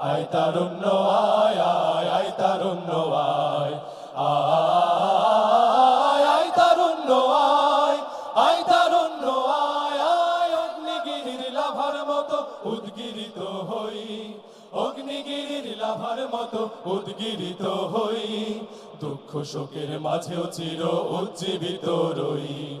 আয় আয় আয় আয় তারুণ্য, আয়। আয় তারুণ্য, আয় আয় আয় আয় অগ্নিগিরির লাভার মতো উদ্গিরিত হই। অগ্নিগিরির লাভার মতো উদ্গিরিত হই। দুঃখ শোকের মাঝেও চির উজ্জীবিত রই।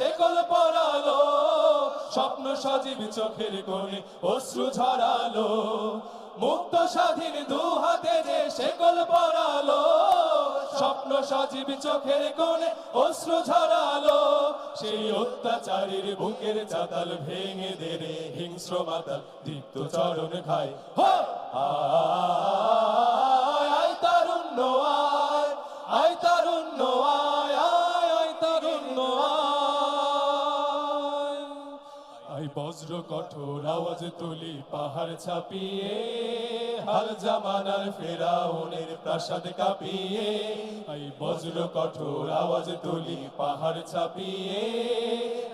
শেকল পরালো, স্বপ্ন সজীব চোখের কোণে অশ্রু ঝরালো। মুক্ত স্বাধীন দু হাতে যে শেকল পরালো, স্বপ্ন সজীব চোখের কোণে অশ্রু ঝরালো। সেই অত্যাচারীর বুকের চাতাল ভেঙে দে রে হিংস্র মাতাল দীপ্ত চরণ খায়। হো! আয়, তারুণ্য আই বজ্র কঠোর আওয়াজ তুলি পাহাড় ছাপিয়ে হাল জামানার ফেরাউনের প্রাসাদ কাঁপিয়ে আই বজ্র কঠোর আওয়াজ তুলি পাহাড় ছাপিয়ে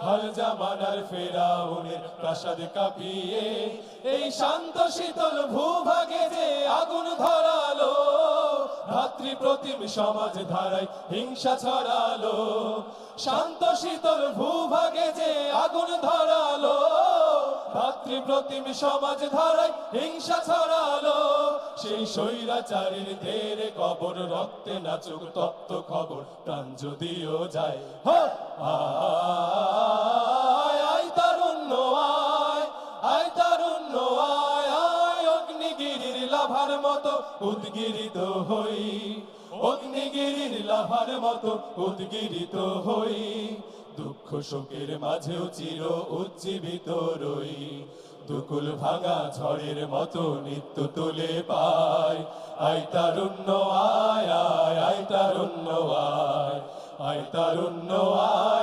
হাল জামানার ফেরাউনের প্রাসাদ কাঁপিয়ে, এই শান্ত শীতল ভূভাগে যে আগুন ধরালো ভাতৃ প্রতিম সমাজ ধারায় হিংসা ছড়ালো, শান্ত শীতল ভূভাগে যে আগুন ধরালো ভাতৃ প্রতিম সমাজ হিংসা ছড়ালো। সেই স্বৈরাচারীর দের কবর, রক্তে নাচুক তপ্ত খবর, প্রাণ যদিও যায়। হো! আয় আয় আয় আয় লাভার মতো উদ্গিরিত হই। অগ্নিগিরির লাভার মতো উদ্গিরিত হই। দুঃখ শোকের মাঝেও চির উজ্জীবিত রই। দুকুল ভাঙা ঝড়ের মতো নিত্য তুলে পায়। আয় তারুণ্য, আয় আয় আয় তারুণ্য, আয়। আয় তারুণ্য, আয়।